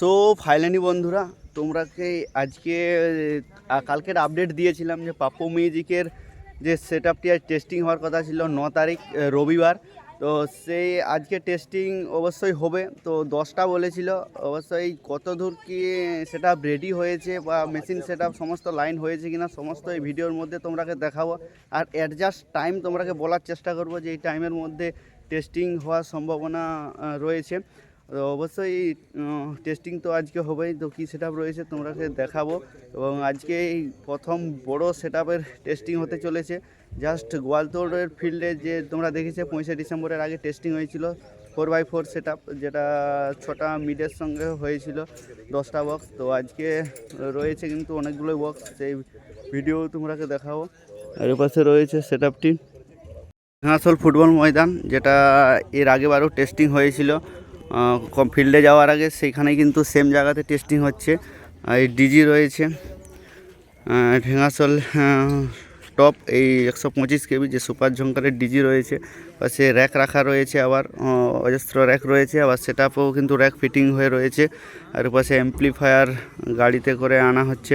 So finally বন্ধুরা, তোমরাকে আজকে কালকের আপডেট দিয়েছিলাম যে পাপ্পু মিউজিকের যে সেট আপটি আজ টেস্টিং হওয়ার কথা ছিল ন তারিখ রবিবার। তো সেই আজকে টেস্টিং অবশ্যই হবে। তো দশটা বলেছিল, অবশ্যই কত দূর কি সেট রেডি হয়েছে বা মেশিন সেট সমস্ত লাইন হয়েছে কিনা, সমস্ত এই ভিডিওর মধ্যে তোমরাকে দেখাবো। আর অ্যাডজাস্ট টাইম তোমরাকে বলার চেষ্টা করব যে এই টাইমের মধ্যে টেস্টিং হওয়ার সম্ভাবনা রয়েছে। তো অবশ্যই টেস্টিং তো আজকে হবেই। তো কী সেট রয়েছে তোমরাকে দেখাবো। এবং আজকে এই প্রথম বড় সেট টেস্টিং হতে চলেছে। জাস্ট গোয়ালতোড়ের ফিল্ডে যে তোমরা দেখেছে, পঁচিশে ডিসেম্বরের আগে টেস্টিং হয়েছিল। ফোর বাই ফোর সেট যেটা ছটা মিডের সঙ্গে হয়েছিল, দশটা বক্স তো আজকে রয়েছে কিন্তু অনেকগুলো বক্স সেই ভিডিও তোমরাকে দেখাবো। আর পাশে রয়েছে সেট আপটি ফুটবল ময়দান, যেটা এর আগেবারও টেস্টিং হয়েছিল। ফিল্ডে যাওয়ার আগে সেইখানে কিন্তু সেম জায়গাতে টেস্টিং হচ্ছে। এই ডিজি রয়েছে। ঢেঙ্গাসল টপ এই একশো পঁচিশ কেবি যে সুপার ঝঙ্কারের ডিজি রয়েছে, পাশে র্যাক রাখা রয়েছে আবার অজস্র র্যাক রয়েছে, আবার সেট কিন্তু র্যাক ফিটিং হয়ে রয়েছে। আর পাশে অ্যাম্পলিফায়ার গাড়িতে করে আনা হচ্ছে।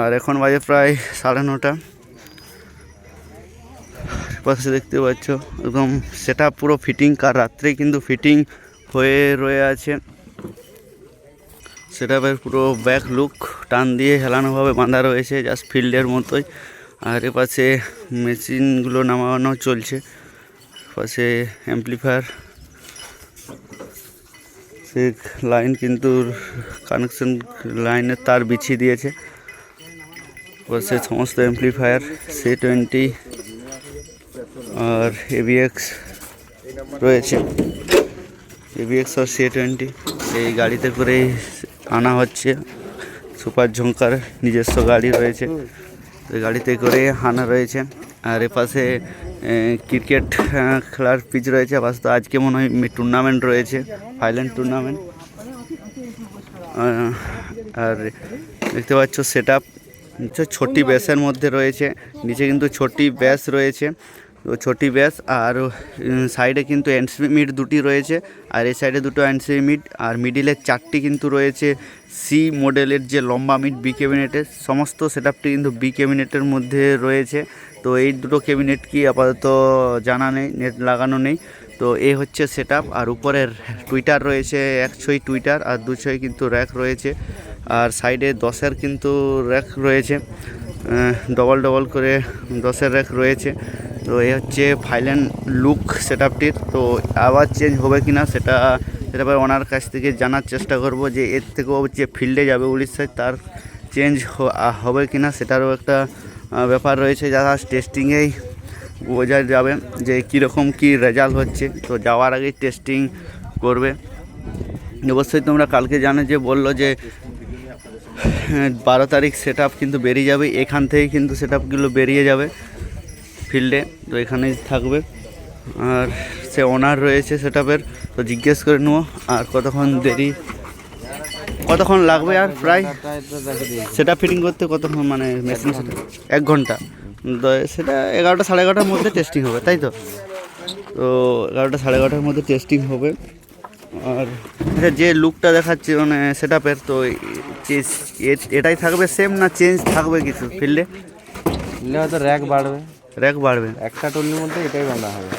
আর এখন বাজে প্রায় সাড়ে নটা। পাশে দেখতে পাচ্ছ, একদম সেটা পুরো ফিটিং কার রাত্রে কিন্তু ফিটিং হয়ে রয়ে আছে। সেটাপের পুরো ব্যাক লুক টান দিয়ে হেলানোভাবে বাঁধা রয়েছে জাস্ট ফিল্ডের মতোই। আর এ পাশে মেশিনগুলো নামানো চলছে, পাশে অ্যাম্পলিফায়ার সে লাইন কিন্তু কানেকশন লাইনের তার বিছিয়ে দিয়েছে। পাশে সমস্ত অ্যাম্পলিফায়ার সি টোয়েন্টি আর এবিএক্স রয়েছে। এবিএক্স আর সি টোয়েন্টি এই গাড়িতে করেই আনা হচ্ছে। সুপার ঝঙ্কার নিজস্ব গাড়ি রয়েছে। গাড়িতে করে আনা রয়েছে। আর এপাশে ক্রিকেট খেলার পিচ রয়েছে। আবার তো আজকে মনে হয় টুর্নামেন্ট রয়েছে। ফাইল্যান্ড টুর্নামেন্ট আর দেখতে পাচ্ছ সেট আপ ছোটি ব্যাসের মধ্যে রয়েছে। নিচে কিন্তু ছোটি ব্যাস রয়েছে। ছোটি ব্যাস আর সাইডে কিন্তু এনসিবি মিট দুটি রয়েছে। আর এই সাইডে দুটো এনসিবি মিট আর মিডিলের চারটি কিন্তু রয়েছে। সি মডেলের যে লম্বা মিট বি ক্যাবিনেটের সমস্ত সেটআপটি কিন্তু বি ক্যাবিনেটের মধ্যে রয়েছে। তো এই দুটো ক্যাবিনেট কি আপাতত জানা নেই, নেট লাগানো নেই। তো এই হচ্ছে সেট আর উপরের টুইটার রয়েছে, এক ছই টুইটার আর দু ছই কিন্তু র্যাক রয়েছে। আর সাইডে দশের কিন্তু র্যাক রয়েছে। ডবল ডবল করে দশের র্যাক রয়েছে। তো এই হচ্ছে ফাইল্যান্ড লুক সেট আপটির তো আবার চেঞ্জ হবে কি না সেটা সেটা আবার ওনার কাছ থেকে জানার চেষ্টা করব যে এর থেকেও যে ফিল্ডে যাবে উড়িষ্যায়, তার চেঞ্জ হবে কি না সেটারও একটা ব্যাপার রয়েছে। যারা টেস্টিংয়েই বোঝা যাবে যে কীরকম কী রেজাল্ট হচ্ছে। তো যাওয়ার আগেই টেস্টিং করবে। অবশ্যই তোমরা কালকে জানো যে বলল যে, বারো তারিখ সেট কিন্তু বেরিয়ে যাবে। এখান থেকেই কিন্তু সেট আপগুলো বেরিয়ে যাবে। ফিল্ডে তো এখানেই থাকবে। আর সে ওনার রয়েছে সেট তো জিজ্ঞেস করে নেব, আর কতক্ষণ দেরি, কতক্ষণ লাগবে আর প্রায় সেটা ফিটিং করতে কতক্ষণ মানে মেশিন সেটা? এক ঘণ্টা। তো সেটা এগারোটা সাড়ে এগারোটার মধ্যে টেস্টিং হবে, তাই তো? তো এগারোটা সাড়ে এগারোটার মধ্যে টেস্টিং হবে। আর যে লুকটা দেখাচ্ছে মানে সেট আপের তো এটাই থাকবে সেম না চেঞ্জ থাকবে কিছু ফিল্ডে হয়তো র্যাক বাড়বে। র্যাক বাড়বে। একটা টলির মধ্যে এটাই বাঁধা হবে।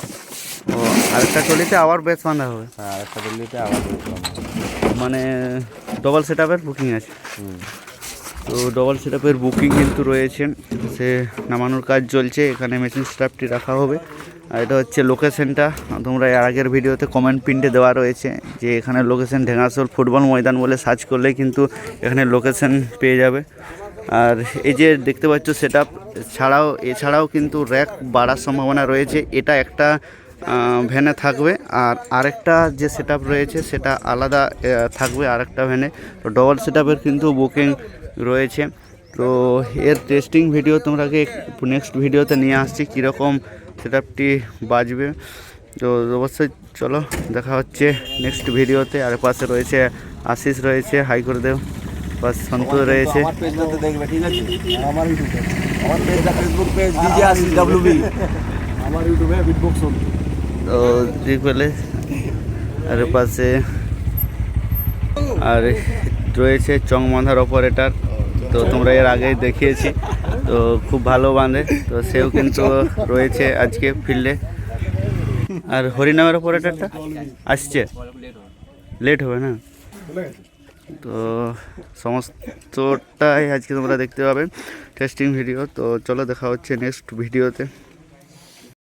ও আরেকটা টলিতে আবার বেশ বাঁধা হবে। হ্যাঁ আরেকটা টলিতে আবার বেশ বাঁধা মানে ডবল সেট আপের বুকিং আছে তো ডবল সেট আপের বুকিং কিন্তু রয়েছে। সে নামানোর কাজ চলছে। এখানে মেশিন স্টাফটি রাখা হবে। আর এটা হচ্ছে লোকেশনটা তোমরা এর আগের ভিডিওতে কমেন্ট প্রিন্টে দেওয়া রয়েছে যে এখানে লোকেশন ঢেঙ্গাসোল ফুটবল ময়দান বলে সার্চ করলে কিন্তু এখানে লোকেশন পেয়ে যাবে। আর এই যে দেখতে পাচ্ছ সেট ছাড়াও এছাড়াও কিন্তু র্যাক বাড়ার সম্ভাবনা রয়েছে। এটা একটা ভ্যানে থাকবে। আর আরেকটা যে সেট রয়েছে, সেটা আলাদা থাকবে আরেকটা ভ্যানে তো ডবল সেট কিন্তু বুকিং রয়েছে। তো এর টেস্টিং ভিডিও তোমরাকে নেক্সট ভিডিওতে নিয়ে আসছি, কীরকম সেট বাজবে। তো অবশ্যই চলো, দেখা হচ্ছে নেক্সট ভিডিওতে আর পাশে রয়েছে আশিস, রয়েছে হাই করে দেও পাশে সন্তু রয়েছে। আমার পেজটাতে দেখবে ঠিক আছে? আমার ইউটিউবে আমার পেজটা ফেসবুক পেজ ডিজে আসি ডাব্লিউবি আমার ইউটিউবে বিটবক্স তো পেলে আর পাশে আর রয়েছে চং বাঁধার অপারেটার তো তোমরা এর আগেই দেখিয়েছি তো খুব ভালো বাঁধে। তো সেও কিন্তু রয়েছে আজকে ফিল্ডে আর হরিনামের অপারেটারটা আসছে। লেট হবে না? তো সমস্তটাই আজকে তোমরা দেখতে পাবে টেস্টিং ভিডিও তো চলো দেখা হচ্ছে নেক্সট ভিডিওতে